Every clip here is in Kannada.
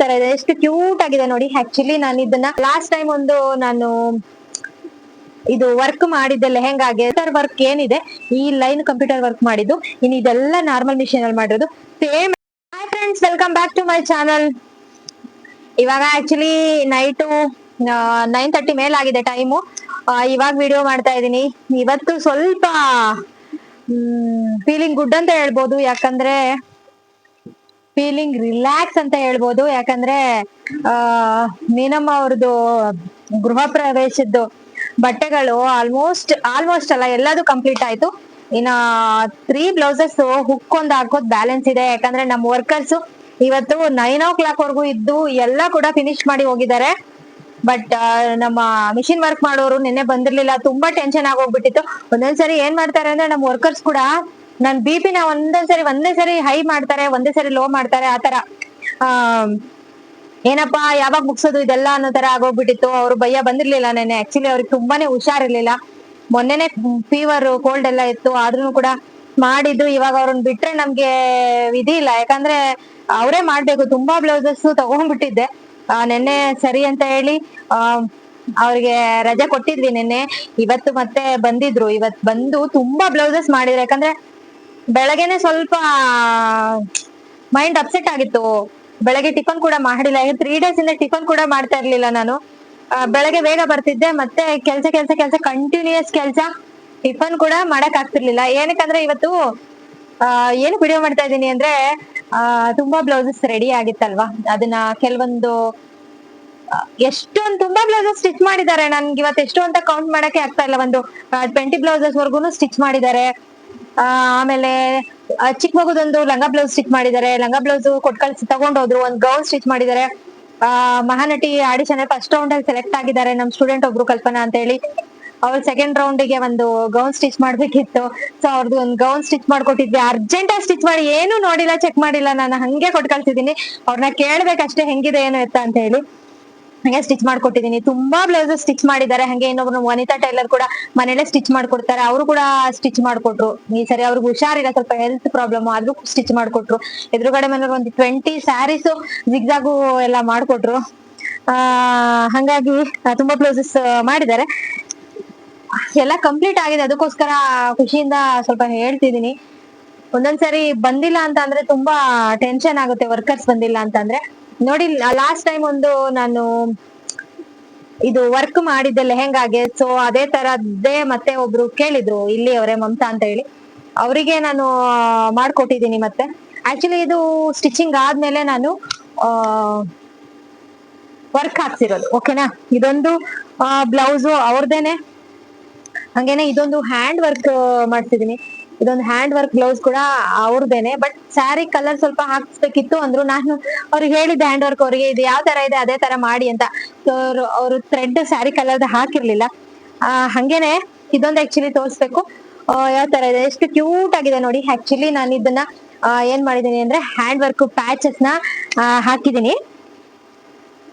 ತರ ಇದೆ ಎಷ್ಟು ಕ್ಯೂಟ್ ಆಗಿದೆ ನೋಡಿ. ಆಕ್ಚುಲಿ ನಾನು ಇದನ್ನ ಲಾಸ್ಟ್ ಟೈಮ್ ಒಂದು ನಾನು ಇದು ವರ್ಕ್ ಮಾಡಿದ್ದೆ ಲೆಹೆಂಗಾಗೆ ವರ್ಕ್ ಏನಿದೆ, ಈ ಲೈನ್ ಕಂಪ್ಯೂಟರ್ ವರ್ಕ್ ಮಾಡಿದ್ದು ಇನ್ ಇದೆಲ್ಲ ನಾರ್ಮಲ್ ಮಿಷಿನ್ ಅಲ್ಲಿ ಮಾಡಿರೋದು. Same hi friends welcome back to my channel ಇವಾಗ ಆಕ್ಚುಲಿ ನೈಟು ನೈನ್ ತರ್ಟಿ ಆಗಿದೆ ಟೈಮು ಇವಾಗ ವಿಡಿಯೋ ಮಾಡ್ತಾ ಇದ್ದೀನಿ. ಇವತ್ತು ಸ್ವಲ್ಪ ಫೀಲಿಂಗ್ ಗುಡ್ ಅಂತ ಹೇಳ್ಬೋದು. ಯಾಕಂದ್ರೆ ಫೀಲಿಂಗ್ ರಿಲ್ಯಾಕ್ಸ್ ಅಂತ ಹೇಳ್ಬೋದು. ಯಾಕಂದ್ರೆ, ಆ, ನೀನಮ್ಮ ಅವ್ರದ್ದು ಗೃಹ ಪ್ರವೇಶದ್ದು ಬಟ್ಟೆಗಳು ಆಲ್ಮೋಸ್ಟ್ ಆಲ್ಮೋಸ್ಟ್ ಅಲ್ಲ, ಎಲ್ಲದು ಕಂಪ್ಲೀಟ್ ಆಯ್ತು. ಇನ್ನ ತ್ರೀ ಬ್ಲೌಸಸ್ ಹುಕ್ ಒಂದ್ ಹಾಕೋದ್ ಬ್ಯಾಲೆನ್ಸ್ ಇದೆ. ಯಾಕಂದ್ರೆ ನಮ್ಮ ವರ್ಕರ್ಸ್ ಇವತ್ತು ನೈನ್ ಓ ಕ್ಲಾಕ್ ವರ್ಗು ಇದ್ದು ಎಲ್ಲ ಕೂಡ ಫಿನಿಶ್ ಮಾಡಿ ಹೋಗಿದ್ದಾರೆ. ಬಟ್ ನಮ್ಮ ಮಿಷಿನ್ ವರ್ಕ್ ಮಾಡೋರು ನಿನ್ನೆ ಬಂದಿರ್ಲಿಲ್ಲ. ತುಂಬಾ ಟೆನ್ಷನ್ ಆಗೋಗ್ಬಿಟ್ಟಿತ್ತು ಒಂದೊಂದ್ಸರಿ ಏನ್ ಮಾಡ್ತಾರೆ ಅಂದ್ರೆ ನಮ್ಮ ವರ್ಕರ್ಸ್ ಕೂಡ ನನ್ ಬಿ ಪಿನ ಒಂದೊಂದ್ಸರಿ ಒಂದೇ ಸರಿ ಹೈ ಮಾಡ್ತಾರೆ, ಒಂದೇ ಸರಿ ಲೋ ಮಾಡ್ತಾರೆ ಆತರ ಆ ಏನಪ್ಪಾ, ಯಾವಾಗ ಮುಗ್ಸೋದು ಇದೆಲ್ಲ ಅನ್ನೋ ತರ ಆಗೋಗ್ಬಿಟ್ಟಿತ್ತು. ಅವ್ರು ಭಯ ಬಂದಿರ್ಲಿಲ್ಲ ನೆನೆ ಆಕ್ಚುಲಿ ಅವ್ರಿಗೆ ತುಂಬಾನೇ ಹುಷಾರಿರ್ಲಿಲ್ಲ. ಮೊನ್ನೆನೆ ಫೀವರ್ ಕೋಲ್ಡ್ ಎಲ್ಲ ಇತ್ತು. ಆದ್ರೂ ಕೂಡ ಮಾಡಿದ್ದು. ಇವಾಗ ಅವ್ರನ್ನ ಬಿಟ್ರೆ ನಮ್ಗೆ ಇಲ್ಲ ಯಾಕಂದ್ರೆ ಅವರೇ ಮಾಡ್ಬೇಕು. ತುಂಬಾ ಬ್ಲೌಸಸ್ ತಗೊಂಡ್ಬಿಟ್ಟಿದ್ದೆ. ಆ, ನೆನ್ನೆ ಸರಿ ಅಂತ ಹೇಳಿ ಆ ಅವ್ರಿಗೆ ರಜೆ ಕೊಟ್ಟಿದ್ವಿ ನೆನ್ನೆ. ಇವತ್ತು ಮತ್ತೆ ಬಂದಿದ್ರು. ಇವತ್ ಬಂದು ತುಂಬಾ ಬ್ಲೌಸಸ್ ಮಾಡಿದ್ರು. ಯಾಕಂದ್ರೆ ಬೆಳಗ್ಗೆನೆ ಸ್ವಲ್ಪ ಮೈಂಡ್ ಅಪ್ಸೆಟ್ ಆಗಿತ್ತು. ಬೆಳಗ್ಗೆ ಟಿಫನ್ ಕೂಡ ಮಾಡಿಲ್ಲ. ತ್ರೀ ಡೇಸ್ ಇಂದ ಟಿಫನ್ ಕೂಡ ಮಾಡ್ತಾ ಇರ್ಲಿಲ್ಲ ನಾನು. ಬೆಳಗ್ಗೆ ಬೇಗ ಬರ್ತಿದ್ದೆ. ಮತ್ತೆ ಕೆಲ್ಸ ಕೆಲ್ಸ ಕೆಲ್ಸ ಕಂಟಿನ್ಯೂಯಸ್ ಕೆಲ್ಸ ಟಿಫನ್ ಕೂಡ ಮಾಡಕ್ ಆಗ್ತಿರ್ಲಿಲ್ಲ. ಏನಕ್ಕಂದ್ರೆ ಇವತ್ತು ಏನು ವಿಡಿಯೋ ಮಾಡ್ತಾ ಇದ್ದೀನಿ ಅಂದ್ರೆ ತುಂಬಾ ಬ್ಲೌಸಸ್ ರೆಡಿ ಆಗಿತ್ತಲ್ವಾ? ಅದನ್ನ ಕೆಲವೊಂದು ಎಷ್ಟೊಂದು ತುಂಬಾ ಬ್ಲೌಸಸ್ ಸ್ಟಿಚ್ ಮಾಡಿದ್ದಾರೆ. ನನ್ಗೆ ಇವತ್ತು ಎಷ್ಟು ಅಂತ ಕೌಂಟ್ ಮಾಡಕ್ಕೆ ಆಗ್ತಾ ಇಲ್ಲ. ಒಂದು ಟ್ವೆಂಟಿ ಬ್ಲೌಸಸ್ ವರ್ಗು ಸ್ಟಿಚ್ ಮಾಡಿದ್ದಾರೆ. ಆಮೇಲೆ ಚಿಕ್ಕ ಮಗುದೊಂದು ಲಂಗ ಬ್ಲೌಸ್ ಸ್ಟಿಚ್ ಮಾಡಿದ್ದಾರೆ ಲಂಗ ಬ್ಲೌಸ್ ಕೊಟ್ ಕಳ್ಸಿ ತಗೊಂಡೋದ್ರು, ಒಂದ್ ಗೌನ್ ಸ್ಟಿಚ್ ಮಾಡಿದ್ದಾರೆ ಆ, ಮಹಾನಟಿ ಆಡಿಷನ್ ಫಸ್ಟ್ ರೌಂಡ್ ಅಲ್ಲಿ ಸೆಲೆಕ್ಟ್ ಆಗಿದ್ದಾರೆ ನಮ್ ಸ್ಟೂಡೆಂಟ್ ಒಬ್ರು ಕಲ್ಪನಾ ಅಂತ ಹೇಳಿ. ಅವ್ರು ಸೆಕೆಂಡ್ ರೌಂಡ್ಗೆ ಒಂದು ಗೌನ್ ಸ್ಟಿಚ್ ಮಾಡ್ಬೇಕಿತ್ತು. ಸೊ ಅವ್ರದ್ದು ಒಂದು ಗೌನ್ ಸ್ಟಿಚ್ ಮಾಡ್ಕೊಟ್ಟಿದ್ವಿ. ಅರ್ಜೆಂಟ್ ಆಗಿ ಸ್ಟಿಚ್ ಮಾಡಿ, ಏನು ನೋಡಿಲ್ಲ ಚೆಕ್ ಮಾಡಿಲ್ಲ. ನಾನು ಹಂಗೆ ಕೊಟ್ ಅವ್ರನ್ನ ಕೇಳ್ಬೇಕಷ್ಟೇ ಹೆಂಗಿದೆ, ಏನು ಎತ್ತ ಅಂತ ಹೇಳಿ. ಹಂಗೆ ಸ್ಟಿಚ್ ಮಾಡ್ಕೊಟ್ಟಿದೀನಿ. ತುಂಬಾ ಬ್ಲೌಸಸ್ ಸ್ಟಿಚ್ ಮಾಡಿದ್ದಾರೆ. ಹಂಗೆ ಇನ್ನೊಬ್ರು ವನಿತಾ ಟೈಲರ್ ಕೂಡ ಮನೇಲೆ ಸ್ಟಿಚ್ ಮಾಡ್ಕೊಡ್ತಾರೆ. ಅವರು ಕೂಡ ಸ್ಟಿಚ್ ಮಾಡ್ಕೊಟ್ರು. ಈ ಸರಿ ಅವ್ರಿಗೆ ಹುಷಾರಿಲ್ಲ. ಸ್ವಲ್ಪ ಹೆಲ್ತ್ ಪ್ರಾಬ್ಲಮ್ ಆದ್ರೂ ಸ್ಟಿಚ್ ಮಾಡ್ಕೊಟ್ರು. ಎದುರುಗಡೆ ಮನೇಲಿ ಒಂದು ಟ್ವೆಂಟಿ ಸ್ಯಾರೀಸ್ ಜಿಗ್ಜಾಗು ಎಲ್ಲ ಮಾಡ್ಕೊಟ್ರು. ಆ, ಹಂಗಾಗಿ ತುಂಬಾ ಬ್ಲೌಸಸ್ ಮಾಡಿದ್ದಾರೆ. ಎಲ್ಲ ಕಂಪ್ಲೀಟ್ ಆಗಿದೆ. ಅದಕ್ಕೋಸ್ಕರ ಖುಷಿಯಿಂದ ಸ್ವಲ್ಪ ಹೇಳ್ತಿದೀನಿ. ಒಂದೊಂದ್ಸರಿ ಬಂದಿಲ್ಲ ಅಂತ ಅಂದ್ರೆ ತುಂಬಾ ಟೆನ್ಷನ್ ಆಗುತ್ತೆ. ವರ್ಕರ್ಸ್ ಬಂದಿಲ್ಲ ಅಂತಂದ್ರೆ ನೋಡಿ ಲಾಸ್ಟ್ ಟೈಮ್ ಒಂದು ನಾನು ಇದು ವರ್ಕ್ ಮಾಡಿದ್ದೆ ಲೆಹೆಂಗಾಗೆ ಸೊ ಅದೇ ತರದ್ದೇ ಮತ್ತೆ ಒಬ್ರು ಕೇಳಿದ್ರು, ಇಲ್ಲಿ ಅವರೇ ಮಮತಾ ಅಂತ ಹೇಳಿ. ಅವರಿಗೆ ನಾನು ಮಾಡ್ಕೊಟ್ಟಿದ್ದೀನಿ ಮತ್ತೆ. ಆಕ್ಚುಲಿ ಇದು ಸ್ಟಿಚಿಂಗ್ ಆದ್ಮೇಲೆ ನಾನು ವರ್ಕ್ ಹಾಕ್ಸಿರೋದು ಓಕೆನಾ ಇದೊಂದು ಬ್ಲೌಸು ಅವ್ರದೇನೆ. ಹಂಗೇನೆ ಇದೊಂದು ಹ್ಯಾಂಡ್ ವರ್ಕ್ ಮಾಡ್ತಿದೀನಿ ಇದೊಂದು ಹ್ಯಾಂಡ್ ವರ್ಕ್ ಬ್ಲೌಸ್ ಕೂಡ ಅವ್ರದೇನೆ ಬಟ್ ಸ್ಯಾರಿ ಕಲರ್ ಸ್ವಲ್ಪ ಹಾಕ್ಸ್ಬೇಕಿತ್ತು ಅಂದ್ರು ನಾನು ಅವ್ರಿಗೆ ಹೇಳಿದ್ದೆ ಹ್ಯಾಂಡ್ ವರ್ಕ್ ಅವ್ರಿಗೆ ಇದು ಯಾವ ತರ ಇದೆ ಅದೇ ತರ ಮಾಡಿ ಅಂತ. ಅವರು ಥ್ರೆಡ್ ಸ್ಯಾರಿ ಕಲರ್ ಹಾಕಿರ್ಲಿಲ್ಲ. ಆ, ಹಂಗೇನೆ ಇದೊಂದು ಆಕ್ಚುಲಿ ತೋರಿಸ್ಬೇಕು. ಯಾವ ತರ ಇದೆ? ಎಷ್ಟು ಕ್ಯೂಟ್ ಆಗಿದೆ ನೋಡಿ. ಆಕ್ಚುಲಿ ನಾನು ಇದನ್ನ ಏನ್ ಮಾಡಿದೀನಿ ಅಂದ್ರೆ ಹ್ಯಾಂಡ್ ವರ್ಕ್ ಪ್ಯಾಚಸ್ನ ಹಾಕಿದೀನಿ.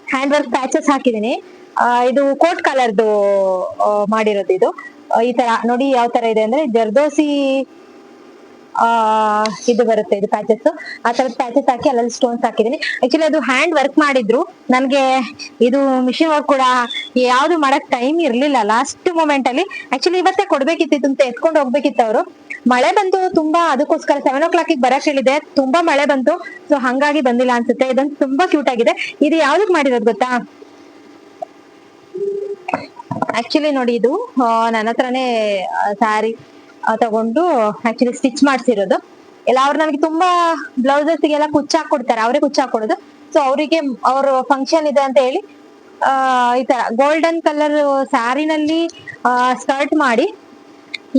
ಹ್ಯಾಂಡ್ ವರ್ಕ್ ಪ್ಯಾಚಸ್ ಹಾಕಿದೀನಿ. ಇದು ಕೋಟ್ ಕಲರ್ದು ಮಾಡಿರೋದು ಇದು. ಈ ತರ, ನೋಡಿ ಯಾವ ತರ ಇದೆ ಅಂದ್ರೆ ಜರ್ದೋಸಿ, ಆ, ಇದು ಬರುತ್ತೆ, ಇದು ಪ್ಯಾಚಸ್ ಆ ತರದ ಪ್ಯಾಚಸ್ ಹಾಕಿ ಅಲ್ಲಲ್ಲಿ ಸ್ಟೋನ್ಸ್ ಹಾಕಿದೀನಿ ಆಕ್ಚುಲಿ ಅದು ಹ್ಯಾಂಡ್ ವರ್ಕ್ ಮಾಡಿದ್ರು. ನನ್ಗೆ ಇದು ಮಿಷಿನ್ ವರ್ಕ್ ಕೂಡ ಯಾವ್ದು ಮಾಡಕ್ ಟೈಮ್ ಇರ್ಲಿಲ್ಲ. ಲಾಸ್ಟ್ ಮೂಮೆಂಟ್ ಅಲ್ಲಿ ಆಕ್ಚುಲಿ ಇವತ್ತೇ ಕೊಡ್ಬೇಕಿತ್ತು ಅಂತ ಎತ್ಕೊಂಡು ಹೋಗ್ಬೇಕಿತ್ತು ಅವರು. ಮಳೆ ಬಂತು ತುಂಬಾ, ಅದಕ್ಕೋಸ್ಕರ ಸೆವೆನ್ ಓ ಕ್ಲಾಕ್ ಬರಕ್ ಹೇಳಿದೆ. ತುಂಬಾ ಮಳೆ ಬಂತು. ಸೊ ಹಂಗಾಗಿ ಬಂದಿಲ್ಲ ಅನ್ಸುತ್ತೆ. ಇದೊಂದು ತುಂಬಾ ಕ್ಯೂಟ್ ಆಗಿದೆ. ಇದು ಯಾವ್ದಕ್ ಮಾಡಿರೋದು ಗೊತ್ತಾ? ಆಕ್ಚುಲಿ ನೋಡಿ ಇದು ನನ್ನ ಹತ್ರನೇ ಸ್ಯಾರಿ ತಗೊಂಡು ಆಕ್ಚುಲಿ ಸ್ಟಿಚ್ ಮಾಡಿಸಿರೋದು. ಎಲ್ಲ ಅವ್ರು ನಮಗೆ ತುಂಬಾ ಬ್ಲೌಸಸ್ ಗೆಲ್ಲ ಕುಚ್ಚ ಹಾಕೊಡ್ತಾರೆ ಅವರೇ ಕುಚ್ಚ ಹಾಕೊಡೋದು ಸೊ ಅವರಿಗೆ ಅವ್ರ ಫಂಕ್ಷನ್ ಇದೆ ಅಂತ ಹೇಳಿ ಈ ತರ ಗೋಲ್ಡನ್ ಕಲರ್ ಸ್ಯಾರಿನಲ್ಲಿ ಸ್ಕರ್ಟ್ ಮಾಡಿ,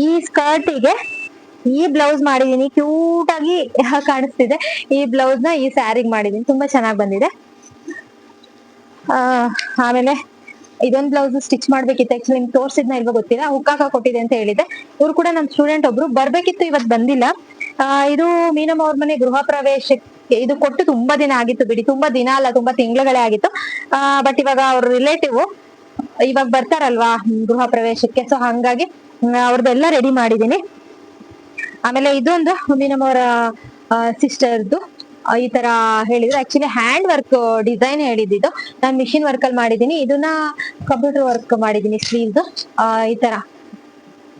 ಈ ಸ್ಕರ್ಟಿಗೆ ಈ ಬ್ಲೌಸ್ ಮಾಡಿದೀನಿ. ಕ್ಯೂಟ್ ಆಗಿ ಕಾಣಿಸ್ತಿದೆ. ಈ ಬ್ಲೌಸ್ನ ಈ ಸ್ಯಾರಿಗೆ ಮಾಡಿದೀನಿ. ತುಂಬಾ ಚೆನ್ನಾಗಿ ಬಂದಿದೆ. ಆಮೇಲೆ ಇದೊಂದ್ ಬ್ಲೌಸ್ ಸ್ಟಿಚ್ ಮಾಡ್ಬೇಕಿತ್ತು. ಆಕ್ಚುಲಿ ನಿಮ್ಗೆ ತೋರ್ಸಿದ್ನ ಇಲ್ವಾ ಗೊತ್ತಿಲ್ಲ. ಹುಕ್ಕಾಕ ಕೊಟ್ಟಿದೆ ಅಂತ ಹೇಳಿದೆ ಇವ್ರು ಕೂಡ ನಮ್ ಸ್ಟೂಡೆಂಟ್ ಒಬ್ರು. ಬರ್ಬೇಕಿತ್ತು ಇವತ್ ಬಂದಿಲ್ಲ. ಆ, ಇದು ಮೀನಮ್ಮ ಅವ್ರ ಮನೆ ಗೃಹ ಪ್ರವೇಶಕ್ಕೆ ಇದು ಕೊಟ್ಟು ತುಂಬಾ ದಿನ ಆಗಿತ್ತು ಬಿಡಿ. ತುಂಬಾ ದಿನ ಅಲ್ಲ ತುಂಬಾ ತಿಂಗಳುಗಳೇ ಆಗಿತ್ತು. ಬಟ್ ಇವಾಗ ಅವ್ರ ರಿಲೇಟಿವ್ ಇವಾಗ ಬರ್ತಾರಲ್ವಾ ಗೃಹ ಪ್ರವೇಶಕ್ಕೆ. ಸೊ ಹಂಗಾಗಿ ಅವ್ರದ್ದೆಲ್ಲ ರೆಡಿ ಮಾಡಿದೀನಿ. ಆಮೇಲೆ ಇದೊಂದು ಮೀನಮ್ಮವರ ಸಿಸ್ಟರ್ದು ಆ, ಈ ತರ ಹೇಳಿದ್ರು. ಆಕ್ಚುಲಿ ಹ್ಯಾಂಡ್ ವರ್ಕ್ ಡಿಸೈನ್ ಹೇಳಿದ್ದು ನಾನು ಮಿಷಿನ್ ವರ್ಕ್ ಅಲ್ಲಿ ಮಾಡಿದೀನಿ ಇದನ್ನ ಕಂಪ್ಯೂಟರ್ ವರ್ಕ್ ಮಾಡಿದೀನಿ ಸ್ಲೀವ್ಸ್ ಈ ತರ.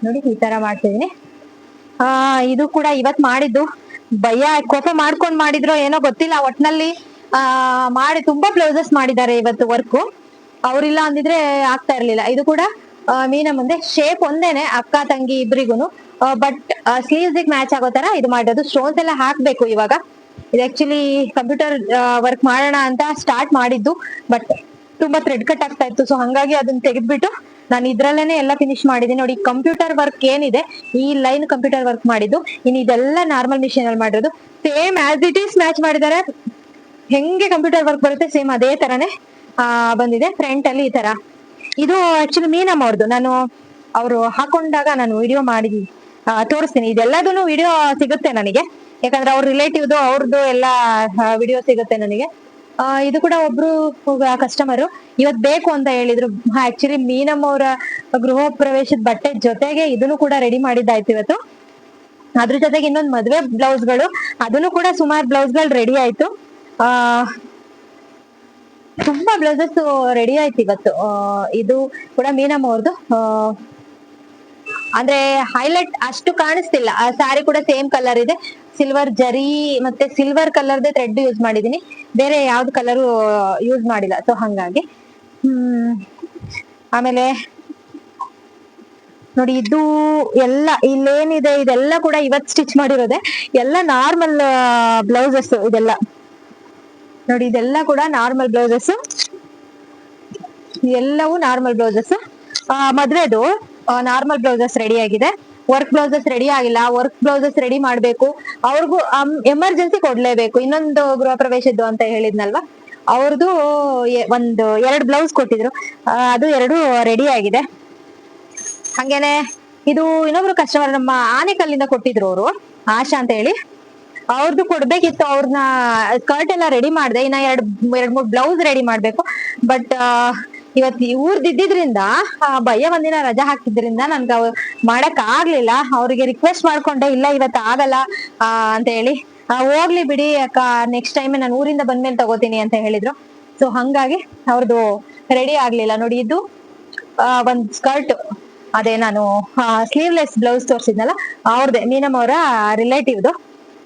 ನೋಡಿ, ಈ ತರ ಮಾಡ್ತಿದೀನಿ ಆ, ಇದು ಕೂಡ ಇವತ್ ಮಾಡಿದ್ದು. ಭಯ, ಕೋಪ ಮಾಡ್ಕೊಂಡ್ ಮಾಡಿದ್ರು ಏನೋ ಗೊತ್ತಿಲ್ಲ. ಒಟ್ನಲ್ಲಿ, ಆ, ಮಾಡಿ ತುಂಬಾ ಬ್ಲೌಸಸ್ ಮಾಡಿದ್ದಾರೆ ಇವತ್ತು ವರ್ಕ್ ಅವ್ರಿಲ್ಲ ಅಂದಿದ್ರೆ ಆಗ್ತಾ ಇರ್ಲಿಲ್ಲ. ಇದು ಕೂಡ ಮೀನ ಮುಂದೆ ಶೇಪ್ ಒಂದೇನೆ, ಅಕ್ಕ, ತಂಗಿ ಇಬ್ರಿಗೂನು. ಬಟ್ ಸ್ಲೀವ್ಸ್ ಮ್ಯಾಚ್ ಆಗೋ ತರ ಇದು ಮಾಡಿರೋದು. ಸ್ಟೋನ್ಸ್ ಎಲ್ಲ ಹಾಕ್ಬೇಕು ಇವಾಗ. ಇದು ಆಕ್ಚುಲಿ ಕಂಪ್ಯೂಟರ್ ವರ್ಕ್ ಮಾಡೋಣ ಅಂತ ಸ್ಟಾರ್ಟ್ ಮಾಡಿದ್ದು ಬಟ್ ತುಂಬಾ ಥ್ರೆಡ್ ಕಟ್ ಆಗ್ತಾ ಇತ್ತು. ಸೊ ಹಂಗಾಗಿ ಅದನ್ನ ತೆಗೆದ್ಬಿಟ್ಟು ನಾನು ಇದ್ರಲ್ಲೇನೆ ಎಲ್ಲ ಫಿನಿಶ್ ಮಾಡಿದ್ದೀನಿ. ನೋಡಿ ಕಂಪ್ಯೂಟರ್ ವರ್ಕ್ ಏನಿದೆ, ಈ ಲೈನ್ ಕಂಪ್ಯೂಟರ್ ವರ್ಕ್ ಮಾಡಿದ್ದು ಇನ್ನು ಇದೆಲ್ಲ ನಾರ್ಮಲ್ ಮಿಷಿನ್ ಅಲ್ಲಿ ಮಾಡಿರೋದು. Same as it is match ಮಾಡಿದ್ದಾರೆ ಹೆಂಗೆ ಕಂಪ್ಯೂಟರ್ ವರ್ಕ್ ಬರುತ್ತೆ ಸೇಮ್ ಅದೇ ತರನೇ ಬಂದಿದೆ. ಫ್ರಂಟ್ ಅಲ್ಲಿ ಈ ತರ. ಇದು ಆಕ್ಚುಲಿ ಮೀನಮ್ಮ ಅವ್ರದ್ದು ನಾನು ಅವರು ಹಾಕೊಂಡಾಗ ನಾನು ವಿಡಿಯೋ ಮಾಡಿ ತೋರಿಸ್ತೀನಿ. ಇದೆಲ್ಲದೂ ವಿಡಿಯೋ ಸಿಗುತ್ತೆ ನನಗೆ. ಯಾಕಂದ್ರೆ ಅವ್ರ ರಿಲೇಟಿವ್ದು ಅವ್ರದ್ದು ಎಲ್ಲ ವಿಡಿಯೋ ಸಿಗುತ್ತೆ ನನಗೆ. ಇದು ಕೂಡ ಒಬ್ರು ಕಸ್ಟಮರ್ ಇವತ್ ಬೇಕು ಅಂತ ಹೇಳಿದ್ರು. ಆಕ್ಚುಲಿ ಮೀನಮ್ ಅವರ ಗೃಹ ಪ್ರವೇಶದ ಬಟ್ಟೆ ಜೊತೆಗೆ ಇದನ್ನು ಕೂಡ ರೆಡಿ ಮಾಡಿದ್ದಾಯ್ತು ಇವತ್ತು. ಅದ್ರ ಜೊತೆಗೆ ಇನ್ನೊಂದು ಮದ್ವೆ ಬ್ಲೌಸ್ಗಳು ಅದನ್ನು ಕೂಡ ಸುಮಾರು ಬ್ಲೌಸ್ಗಳು ರೆಡಿ ಆಯ್ತು. ಆ, ತುಂಬಾ ಬ್ಲೌಸಸ್ ರೆಡಿ ಆಯ್ತು ಇವತ್ತು. ಇದು ಕೂಡ ಮೀನಮ್ ಅವ್ರದ್ದು ಅಂದ್ರೆ ಹೈಲೈಟ್ ಅಷ್ಟು ಕಾಣಿಸ್ತಿಲ್ಲ. ಆ ಸ್ಯಾರಿ ಕೂಡ ಸೇಮ್ ಕಲರ್ ಇದೆ. ಸಿಲ್ವರ್ ಜರಿ ಮತ್ತೆ ಸಿಲ್ವರ್ ಕಲರ್ದೇ ಥ್ರೆಡ್ ಯೂಸ್ ಮಾಡಿದೀನಿ ಬೇರೆ ಯಾವ್ದು ಕಲರು ಯೂಸ್ ಮಾಡಿಲ್ಲ. ಸೊ ಹಂಗಾಗಿ, ಹ್ಮ್, ಆಮೇಲೆ ನೋಡಿ, ಇದು ಎಲ್ಲ ಇಲ್ಲೇನಿದೆ, ಇದೆಲ್ಲ ಕೂಡ ಇವತ್ ಸ್ಟಿಚ್ ಮಾಡಿರೋದೆ. ಎಲ್ಲ ನಾರ್ಮಲ್ ಬ್ಲೌಸಸ್ ಇದೆಲ್ಲ. ನೋಡಿ, ಇದೆಲ್ಲ ಕೂಡ ನಾರ್ಮಲ್ ಬ್ಲೌಸಸ್ ಎಲ್ಲವೂ ನಾರ್ಮಲ್ ಬ್ಲೌಸಸ್ ಮದ್ವೆದು ನಾರ್ಮಲ್ ಬ್ಲೌಸಸ್ ರೆಡಿ ಆಗಿದೆ. ವರ್ಕ್ ಬ್ಲೌಸಸ್ ರೆಡಿ ಆಗಿಲ್ಲ ವರ್ಕ್ ಬ್ಲೌಸಸ್ ರೆಡಿ ಮಾಡ್ಬೇಕು. ಅವ್ರಿಗೂ ಎಮರ್ಜೆನ್ಸಿ ಕೊಡ್ಲೇಬೇಕು. ಇನ್ನೊಂದು ಗೃಹ ಪ್ರವೇಶದ್ದು ಅಂತ ಹೇಳಿದ್ನಲ್ವಾ? ಅವ್ರದ್ದು ಒಂದು, ಎರಡು ಬ್ಲೌಸ್ ಕೊಟ್ಟಿದ್ರು. ಅದು ಎರಡು ರೆಡಿ ಆಗಿದೆ. ಹಂಗೇನೆ, ಇದು ಇನ್ನೊಬ್ರು ಕಸ್ಟಮರ್ ನಮ್ಮ ಆನೆಕಲ್ಲಿಂದ ಕೊಟ್ಟಿದ್ರು ಅವರು, ಆಶಾ ಅಂತ ಹೇಳಿ. ಅವ್ರದ್ದು ಕೊಡ್ಬೇಕಿತ್ತು ಅವ್ರನ್ನ ಸ್ಕರ್ಟ್ ಎಲ್ಲ ರೆಡಿ ಮಾಡಿದೆ. ಇನ್ನ ಎರಡ್ ಎರಡ್ ಮೂರ್ ಬ್ಲೌಸ್ ರೆಡಿ ಮಾಡ್ಬೇಕು. ಬಟ್ ಇವತ್ ಊರ್ ಇದ್ದಿದ್ರಿಂದ ಭಯ ಒಂದಿನ ರಜಾ ಹಾಕಿದ್ರಿಂದ ನನ್ಗೆ ಮಾಡಕ್ ಆಗ್ಲಿಲ್ಲ. ಅವ್ರಿಗೆ ರಿಕ್ವೆಸ್ಟ್ ಮಾಡ್ಕೊಂಡೆ ಇಲ್ಲ ಇವತ್ತು ಆಗಲ್ಲ ಆ, ಅಂತ ಹೇಳಿ. ಹೋಗ್ಲಿ ಬಿಡಿ ಅಕ್ಕ ನೆಕ್ಸ್ಟ್ ಟೈಮ್ ನಾನು ಊರಿಂದ ಬಂದ್ಮೇಲೆ ತಗೋತೀನಿ ಅಂತ ಹೇಳಿದ್ರು. ಸೊ ಹಂಗಾಗಿ ಅವ್ರದ್ದು ರೆಡಿ ಆಗ್ಲಿಲ್ಲ. ನೋಡಿ ಇದು ಒಂದ್ ಸ್ಕರ್ಟ್ ಅದೇ ನಾನು ಸ್ಲೀವ್ಲೆಸ್ ಬ್ಲೌಸ್ ತೋರಿಸಿದ್ನಲ್ಲ ಅವ್ರದೇ ಮೀನಮ್ ಅವರ ರಿಲೇಟಿವ್ದು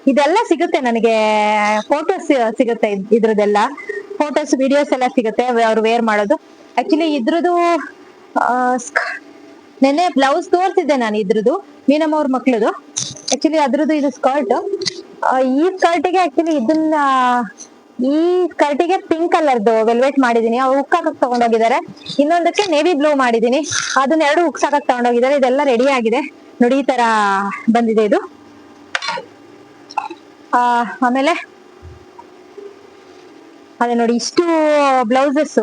ಇದೆಲ್ಲ ಸಿಗುತ್ತೆ ನನಗೆ ಫೋಟೋಸ್ ಸಿಗುತ್ತೆ ಇದ್ರದೆಲ್ಲ ಫೋಟೋಸ್ ವಿಡಿಯೋಸ್ ಎಲ್ಲ ಸಿಗುತ್ತೆ ಅವ್ರು ವೇರ್ ಮಾಡೋದು. ಆಕ್ಚುಲಿ ಇದ್ರದ್ದು ನೆನ್ನೆ ಬ್ಲೌಸ್ ತೋರ್ತಿದ್ದೆ ನಾನು ಇದ್ರದ್ದು ಮೀನಮ್ಮ ಅವ್ರ ಮಕ್ಳದು ಆಕ್ಚುಲಿ ಅದ್ರದ್ದು ಇದು ಸ್ಕರ್ಟ್ ಈ ಸ್ಕರ್ಟಿಗೆ ಆಕ್ಚುಲಿ ಇದನ್ನ ಈ ಸ್ಕರ್ಟಿಗೆ ಪಿಂಕ್ ಕಲರ್ದು ವೆಲ್ವೆಟ್ ಮಾಡಿದೀನಿ ಅವ್ರು ಹುಕ್ ಹಾಕಕ್ ತಗೊಂಡೋಗಿದ್ದಾರೆ. ಇನ್ನೊಂದಕ್ಕೆ ನೇವಿ ಬ್ಲೂ ಮಾಡಿದೀನಿ ಅದನ್ನ ಎರಡು ಹುಕ್ಸ್ ಹಾಕಕ್ ತಗೊಂಡೋಗಿದ್ದಾರೆ. ಇದೆಲ್ಲ ರೆಡಿ ಆಗಿದೆ. ನೋಡಿ ಈ ತರ ಬಂದಿದೆ ಇದು. ಆ, ಆಮೇಲೆ ಅದೇ ನೋಡಿ ಇಷ್ಟು ಬ್ಲೌಸಸ್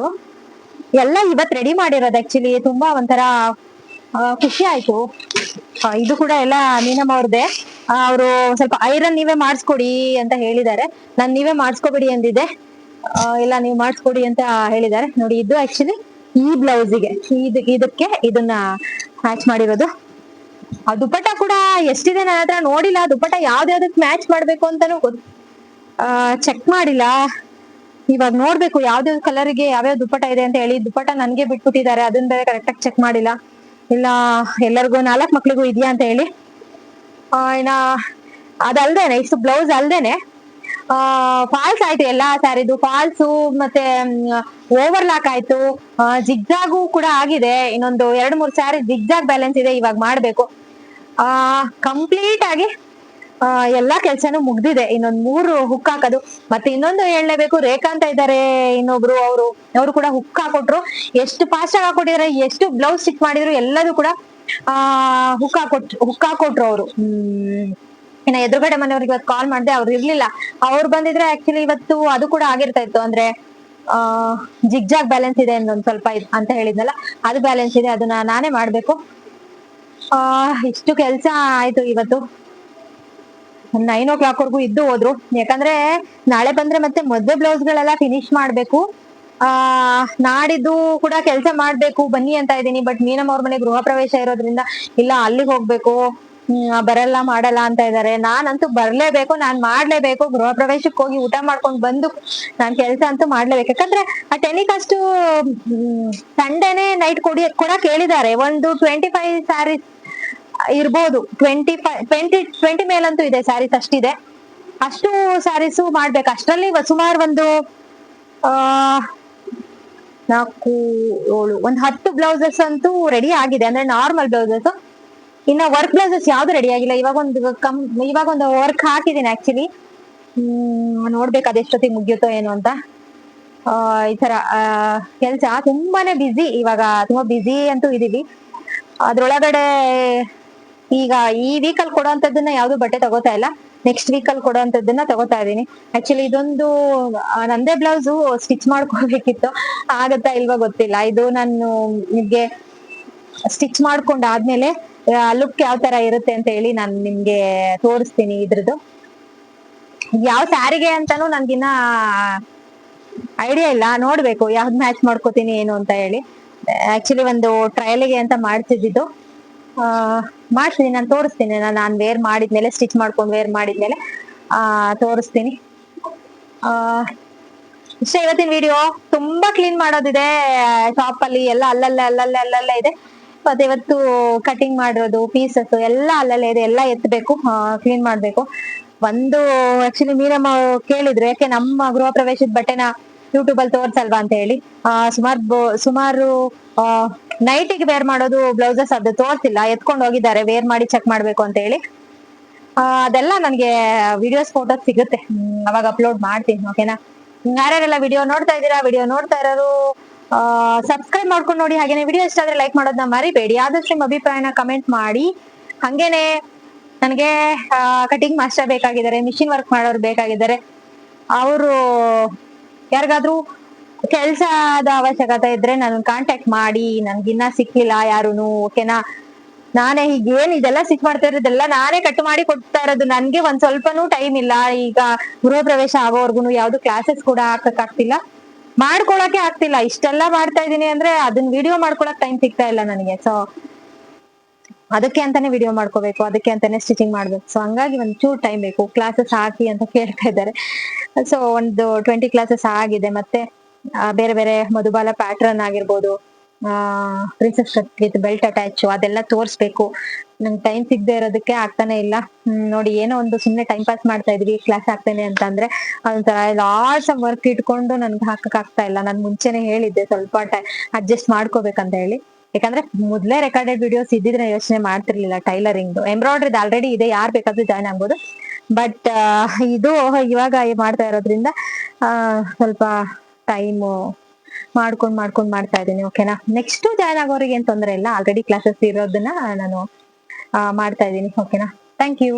ಎಲ್ಲ ಇವತ್ ರೆಡಿ ಮಾಡಿರೋದು ಆಕ್ಚುಲಿ ತುಂಬಾ ಒಂಥರ ಖುಷಿ ಆಯ್ತು. ಇದು ಕೂಡ ಎಲ್ಲ ನೀನಮ್ಮ ಅವ್ರದ್ದೇ ಅವರು ಸ್ವಲ್ಪ ಐರನ್ ನೀವೇ ಮಾಡಿಸ್ಕೊಡಿ ಅಂತ ಹೇಳಿದ್ದಾರೆ. ನಾನು ನೀವೇ ಮಾಡಿಸ್ಕೊಬಿಡಿ ಅಂದಿದ್ದೆ. ಇಲ್ಲ ನೀವು ಮಾಡಿಸ್ಕೊಡಿ ಅಂತ ಹೇಳಿದ್ದಾರೆ. ನೋಡಿ, ಇದು ಆಕ್ಚುಲಿ ಈ ಬ್ಲೌಸಿಗೆ ಇದು, ಇದಕ್ಕೆ ಇದನ್ನ ಮ್ಯಾಚ್ ಮಾಡಿರೋದು. ಆ ದುಪ್ಪಟ್ಟ ಕೂಡ ಎಷ್ಟಿದೆ ನನ್ನ ಹತ್ರ ನೋಡಿಲ್ಲ. ದುಪ್ಪಟ್ಟ ಯಾವ್ದ್ಯಾವ್ದಕ್ ಮ್ಯಾಚ್ ಮಾಡ್ಬೇಕು ಅಂತಾನು ಚೆಕ್ ಮಾಡಿಲ್ಲ. ಇವಾಗ ನೋಡ್ಬೇಕು ಯಾವ್ದ್ಯಾವ್ ಕಲರ್ಗೆ ಯಾವ್ಯಾವ ದುಪ್ಪಟ ಇದೆ ಅಂತ ಹೇಳಿ ದುಪ್ಪಟ ನನ್ಗೆ ಬಿಟ್ಬಿಟ್ಟಿದ್ದಾರೆ ಅದನ್ನ ಬೇರೆ ಕರೆಕ್ಟ್ ಆಗಿ ಚೆಕ್ ಮಾಡಿಲ್ಲ. ಇಲ್ಲ ಎಲ್ಲರಿಗೂ ನಾಲ್ಕ್ ಮಕ್ಳಿಗೂ ಇದೆಯಾ ಅಂತ ಹೇಳಿ. ಆ, ಇನ್ನ ಅದಲ್ದೇನೆ ಇಷ್ಟು ಬ್ಲೌಸ್ ಅಲ್ದೇನೆ ಫಾಲ್ಸ್ ಆಯ್ತು ಎಲ್ಲಾ ಸ್ಯಾರಿದು ಫಾಲ್ಸು ಮತ್ತೆ ಓವರ್ ಲಾಕ್ ಆಯ್ತು. ಜಿಗ್ಜಾಗು ಕೂಡ ಆಗಿದೆ. ಇನ್ನೊಂದು ಎರಡ್ ಮೂರ್ ಸ್ಯಾರಿ ಜಿಗ್ಜಾಗ್ ಬ್ಯಾಲೆನ್ಸ್ ಇದೆ ಇವಾಗ ಮಾಡ್ಬೇಕು. ಆ ಕಂಪ್ಲೀಟ್ ಆಗಿ ಆ, ಎಲ್ಲಾ ಕೆಲ್ಸನೂ ಮುಗ್ದಿದೆ. ಇನ್ನೊಂದ್ ಮೂರು ಹುಕ್ ಹಾಕೋದು. ಮತ್ತೆ ಇನ್ನೊಂದು ಹೇಳಲೇಬೇಕು ರೇಖಾ ಅಂತ ಇದ್ದಾರೆ ಇನ್ನೊಬ್ರು ಅವರು. ಅವ್ರು ಕೂಡ ಹುಕ್ ಹಾಕೊಟ್ರು. ಎಷ್ಟು ಫಾಸ್ಟ್ ಆಗಿ ಹಾಕೊಟ್ಟಿದ್ರೆ ಎಷ್ಟು ಬ್ಲೌಸ್ ಸ್ಟಿಚ್ ಮಾಡಿದ್ರು ಎಲ್ಲದೂ ಕೂಡ ಆ ಹುಕ್ ಹಾಕೊಟ್ ಹುಕ್ ಹಾಕೊಟ್ರು ಅವರು. ಹ್ಮ್. ಇನ್ನ ಎದುರುಗಡೆ ಮನೆಯವ್ರಿಗೆ ಇವತ್ತು ಕಾಲ್ ಮಾಡಿದೆ ಅವ್ರು ಇರ್ಲಿಲ್ಲ. ಅವ್ರು ಬಂದಿದ್ರೆ ಆಕ್ಚುಲಿ ಇವತ್ತು ಅದು ಕೂಡ ಆಗಿರ್ತಾ ಇತ್ತು. ಅಂದ್ರೆ ಆ ಜಿಗ್ಜಾಗ್ ಬ್ಯಾಲೆನ್ಸ್ ಇದೆ ಒಂದ್ ಸ್ವಲ್ಪ ಅಂತ ಹೇಳಿದ್ನಲ್ಲ ಅದು ಬ್ಯಾಲೆನ್ಸ್ ಇದೆ ಅದನ್ನ ನಾನೇ ಮಾಡ್ಬೇಕು. ಆ ಇಷ್ಟು ಕೆಲ್ಸ ಆಯ್ತು ಇವತ್ತು. ನೈನ್ ಓ ಕ್ಲಾಕ್ ವರ್ಗು ಇದ್ದು ಹೋದ್ರು. ಯಾಕಂದ್ರೆ ನಾಳೆ ಬಂದ್ರೆ ಮತ್ತೆ ಮದ್ವೆ ಬ್ಲೌಸ್ ಗಳೆಲ್ಲ ಫಿನಿಶ್ ಮಾಡ್ಬೇಕು. ಆ, ನಾಡಿದ್ದು ಕೂಡ ಕೆಲಸ ಮಾಡ್ಬೇಕು, ಬನ್ನಿ ಅಂತ ಇದ್ದೀನಿ. ಬಟ್ ಮೀನಮ್ಮ ಅವ್ರ ಮನೆ ಗೃಹ ಪ್ರವೇಶ ಇರೋದ್ರಿಂದ ಇಲ್ಲ, ಅಲ್ಲಿಗೆ ಹೋಗ್ಬೇಕು. ಬರಲ್ಲ, ಮಾಡಲ್ಲ ಅಂತ ಇದಾರೆ. ನಾನಂತೂ ಬರ್ಲೇಬೇಕು, ನಾನ್ ಮಾಡ್ಲೇಬೇಕು. ಗೃಹ ಪ್ರವೇಶಕ್ಕೆ ಹೋಗಿ ಊಟ ಮಾಡ್ಕೊಂಡು ಬಂದು ನಾನ್ ಕೆಲ್ಸ ಅಂತೂ ಮಾಡ್ಲೇಬೇಕು. ಯಾಕಂದ್ರೆ ಆ ಟೆಲಿಕಾಸ್ಟ್ ಸಂಡೇನೆ ನೈಟ್ ಕೊಡಿ ಕೂಡ ಕೇಳಿದ್ದಾರೆ ಒಂದು ಟ್ವೆಂಟಿ ಫೈವ್ ಸ್ಯಾರೀಸ್ ಇರ್ಬೋದು. ಟ್ವೆಂಟಿ ಫೈವ್ ಟ್ವೆಂಟಿ ಟ್ವೆಂಟಿ ಮೇಲಂತೂ ಇದೆ ಸ್ಯಾರೀಸ್ ಅಷ್ಟಿದೆ. ಅಷ್ಟು ಸ್ಯಾರೀಸು ಮಾಡ್ಬೇಕು. ಅಷ್ಟರಲ್ಲಿ ಸುಮಾರು ಒಂದು ನಾಲ್ಕು, ಏಳು, ಒಂದು ಹತ್ತು ಬ್ಲೌಸಸ್ ಅಂತೂ ರೆಡಿ ಆಗಿದೆ. ಅಂದ್ರೆ ನಾರ್ಮಲ್ ಬ್ಲೌಸಸ್. ಇನ್ನ ವರ್ಕ್ ಬ್ಲೌಸಸ್ ಯಾವ್ದು ರೆಡಿ ಆಗಿಲ್ಲ. ಇವಾಗ ಒಂದು ಕಮ್, ಇವಾಗ ಒಂದು ವರ್ಕ್ ಹಾಕಿದ್ದೀನಿ ಆಕ್ಚುಲಿ ಹ್ಮ್, ನೋಡ್ಬೇಕು ಅದೆಷ್ಟೊತ್ತಿಗೆ ಮುಗಿಯುತ್ತೋ ಏನು ಅಂತ. ಈ ತರ ಕೆಲಸ ತುಂಬಾನೇ ಬಿಸಿ ಇವಾಗ ತುಂಬಾ ಬಿಸಿ ಅಂತೂ ಇದೀವಿ. ಅದ್ರೊಳಗಡೆ ಈಗ ಈ ವೀಕ್ ಅಲ್ಲಿ ಕೊಡುವಂತದ್ದನ್ನ ಯಾವ್ದು ಬಟ್ಟೆ ತಗೋತಾ ಇಲ್ಲ. ನೆಕ್ಸ್ಟ್ ವೀಕ್ ಅಲ್ಲಿ ತಗೋತಾ ಇದೀನಿ ಆಕ್ಚುಲಿ ಇದೊಂದು ನಂದೇ ಬ್ಲೌಸ್ ಸ್ಟಿಚ್ ಮಾಡ್ಕೋಬೇಕಿತ್ತು. ಆಗತ್ತಾ ಇಲ್ವಾ ಗೊತ್ತಿಲ್ಲ. ಇದು ನಾನು ನಿಮ್ಗೆ ಸ್ಟಿಚ್ ಮಾಡ್ಕೊಂಡ್ ಆದ್ಮೇಲೆ ಲುಕ್ ಯಾವ ತರ ಇರುತ್ತೆ ಅಂತ ಹೇಳಿ ನಾನು ನಿಮ್ಗೆ ತೋರಿಸ್ತೀನಿ ಇದ್ರದ್ದು. ಯಾವ ಸ್ಯಾರಿಗೆ ಅಂತಾನು ನನ್ಗಿನ್ನ ಐಡಿಯಾ ಇಲ್ಲ. ನೋಡ್ಬೇಕು ಯಾವ್ದು ಮ್ಯಾಚ್ ಮಾಡ್ಕೋತೀನಿ ಏನು ಅಂತ ಹೇಳಿ. ಆಕ್ಚುಲಿ ಒಂದು ಟ್ರಯಲ್ಗೆ ಅಂತ ಮಾಡ್ತಿದ್ದು ಆ ಮಾಡ್ತೀನಿ, ನಾನು ತೋರಿಸ್ತೀನಿ. ನಾನು ವೇರ್ ಮಾಡಿದ್ಮೇಲೆ ಸ್ಟಿಚ್ ಮಾಡ್ಕೊಂಡು ವೇರ್ ಮಾಡಿದ್ಮೇಲೆ, ಆ, ತೋರಿಸ್ತೀನಿ. ಇಷ್ಟ, ಇವತ್ತಿನ ವಿಡಿಯೋ ತುಂಬಾ ಕ್ಲೀನ್ ಮಾಡೋದಿದೆ. ಶಾಪ್ ಅಲ್ಲಿ ಎಲ್ಲ ಅಲ್ಲಲ್ಲೇ ಅಲ್ಲಲ್ಲೇ ಅಲ್ಲಲ್ಲೇ ಇದೆ. ಮತ್ತೆ ಇವತ್ತು ಕಟಿಂಗ್ ಮಾಡಿರೋದು ಪೀಸಸ್ ಎಲ್ಲ ಅಲ್ಲಲ್ಲೇ ಇದೆ. ಎಲ್ಲ ಎತ್ತಬೇಕು ಕ್ಲೀನ್ ಮಾಡ್ಬೇಕು. ಒಂದು ಆಕ್ಚುಲಿ ಮೀರಮ್ಮ ಕೇಳಿದ್ರು, ಯಾಕೆ ನಮ್ಮ ಗೃಹ ಪ್ರವೇಶದ ಬಟ್ಟೆನ ಯೂಟ್ಯೂಬ್ ಅಲ್ಲಿ ತೋರ್ಸಲ್ವಾ? ಅಂತ ಹೇಳಿ. ಸುಮಾರು ಸುಮಾರು ನೈಟಿಗೆ ವೇರ್ ಮಾಡೋದು ಬ್ಲೌಸಸ್ ಅದು ತೋರ್ತಿಲ್ಲ ಎತ್ಕೊಂಡು ಹೋಗಿದ್ದಾರೆ. ವೇರ್ ಮಾಡಿ ಚೆಕ್ ಮಾಡ್ಬೇಕು ಅಂತ ಹೇಳಿ. ಅದೆಲ್ಲ ನನಗೆ ವಿಡಿಯೋಸ್ ಫೋಟೋಸ್ ಸಿಗುತ್ತೆ. ಅವಾಗ ಅಪ್ಲೋಡ್ ಮಾಡ್ತೀನಿ ಓಕೆನಾ ಯಾರ್ಯಾರೆಲ್ಲ ವಿಡಿಯೋ ನೋಡ್ತಾ ಇದ್ದೀರಾ? ವಿಡಿಯೋ ನೋಡ್ತಾ ಇರೋರು ಸಬ್ಸ್ಕ್ರೈಬ್ ಮಾಡ್ಕೊಂಡು ನೋಡಿ. ಹಾಗೇನೆ ವಿಡಿಯೋ ಇಷ್ಟ ಆದ್ರೆ ಲೈಕ್ ಮಾಡೋದನ್ನ ಮರಿಬೇಡಿ. ಆದಷ್ಟು ನಿಮ್ಮ ಅಭಿಪ್ರಾಯನ ಕಮೆಂಟ್ ಮಾಡಿ. ಹಂಗೇನೆ ನನಗೆ ಕಟಿಂಗ್ ಮಾಸ್ಟರ್ ಬೇಕಾಗಿದ್ದಾರೆ ಮಿಷಿನ್ ವರ್ಕ್ ಮಾಡೋರು ಬೇಕಾಗಿದ್ದಾರೆ. ಅವರು ಯಾರಿಗಾದ್ರೂ ಕೆಲ್ಸದ ಅವಶ್ಯಕತೆ ಇದ್ರೆ ನನ್ ಕಾಂಟ್ಯಾಕ್ಟ್ ಮಾಡಿ, ನನ್ಗಿನ್ನ ಸಿಕ್ಕಿಲ್ಲ ಯಾರುನು ಓಕೆನಾ ನಾನೇ ಹೀಗೆ ಏನ್ ಇದೆಲ್ಲ ಸಿಕ್ ಮಾಡ್ತಾ ಇರೋದೆಲ್ಲ ನಾನೇ ಕಟ್ ಮಾಡಿ ಕೊಡ್ತಾ ಇರೋದು. ನನ್ಗೆ ಒಂದ್ ಸ್ವಲ್ಪನೂ ಟೈಮ್ ಇಲ್ಲ. ಈಗ ಗೃಹ ಪ್ರವೇಶ ಆಗೋವರ್ಗುನು ಯಾವ್ದು ಕ್ಲಾಸಸ್ ಕೂಡ ಹಾಕಕ್ ಆಗ್ತಿಲ್ಲ. ಮಾಡ್ಕೊಳಕ್ಕೆ ಆಗ್ತಿಲ್ಲ. ಇಷ್ಟೆಲ್ಲ ಮಾಡ್ತಾ ಇದೀನಿ ಅಂದ್ರೆ ಅದನ್ನ ವಿಡಿಯೋ ಮಾಡ್ಕೊಳಕ್ ಟೈಮ್ ಸಿಗ್ತಾ ಇಲ್ಲ ನನಗೆ. ಸೊ ಅದಕ್ಕೆ ಅಂತಾನೆ ವಿಡಿಯೋ ಮಾಡ್ಕೋಬೇಕು, ಅದಕ್ಕೆ ಅಂತಾನೆ ಸ್ಟಿಚಿಂಗ್ ಮಾಡ್ಬೇಕು. ಸೊ ಹಂಗಾಗಿ ಒಂದ್ ಚೂರ್ ಟೈಮ್ ಬೇಕು. ಕ್ಲಾಸಸ್ ಹಾಕಿ ಅಂತ ಕೇಳ್ತಾ ಇದ್ದಾರೆ. ಸೊ ಒಂದು ಟ್ವೆಂಟಿ ಕ್ಲಾಸಸ್ ಆಗಿದೆ. ಮತ್ತೆ ಬೇರೆ ಬೇರೆ ಮಧುಬಾಲ ಪ್ಯಾಟ್ರನ್ ಆಗಿರ್ಬೋದು, ಆ ಪ್ರಿನ್ಸೆಸ್ ವಿತ್ ಬೆಲ್ಟ್ ಅಟ್ಯಾಚ್ ಅದೆಲ್ಲ ತೋರಿಸ್ಬೇಕು. ನಂಗೆ ಟೈಮ್ ಸಿಗದೆ ಇರೋದಕ್ಕೆ ಆಗ್ತಾನೆ ಇಲ್ಲ. ನೋಡಿ ಏನೋ ಒಂದು ಸುಮ್ಮನೆ ಟೈಮ್ ಪಾಸ್ ಮಾಡ್ತಾ ಇದ್ವಿ ಕ್ಲಾಸ್ ಆಗ್ತೇನೆ ಅಂತ ಅಂದ್ರೆ ಅದೊಂಥರ ಲಾಟ್ಸ್ ಆಫ್ ವರ್ಕ್ ಇಟ್ಕೊಂಡು ನನ್ಗೆ ಹಾಕಕ್ ಆಗ್ತಾ ಇಲ್ಲ. ನಾನು ಮುಂಚೆನೆ ಹೇಳಿದ್ದೆ ಸ್ವಲ್ಪ ಅಡ್ಜಸ್ಟ್ ಮಾಡ್ಕೋಬೇಕಂತ ಹೇಳಿ. ಯಾಕಂದ್ರೆ ಮೊದ್ಲೇ ರೆಕಾರ್ಡೆಡ್ ವಿಡಿಯೋಸ್ ಇದ್ದಿದ್ರೆ ಯೋಚನೆ ಮಾಡ್ತಿರ್ಲಿಲ್ಲ ಟೈಲರಿಂಗ್ ಎಂಬ್ರಾಯ್ಡ್ರಿದ್ ಆಲ್ರೆಡಿ ಇದೆ, ಯಾರು ಬೇಕಾದ್ರೂ ಜಾಯ್ನ್ ಆಗ್ಬೋದು. ಬಟ್ ಇದು ಇವಾಗ ಮಾಡ್ತಾ ಇರೋದ್ರಿಂದ ಸ್ವಲ್ಪ ಟೈಮು ಮಾಡ್ಕೊಂಡ್ ಮಾಡ್ಕೊಂಡ್ ಮಾಡ್ತಾ ಇದ್ದೀನಿ ಓಕೆನಾ ನೆಕ್ಸ್ಟ್ ಜಾಯ್ನ್ ಆಗೋರಿಗೆ ಏನ್ ತೊಂದ್ರೆ ಇಲ್ಲ ಆಲ್ರೆಡಿ ಕ್ಲಾಸಸ್ ಇರೋದನ್ನ ನಾನು ಮಾಡ್ತಾ ಇದ್ದೀನಿ ಓಕೆನಾ ಥ್ಯಾಂಕ್ ಯು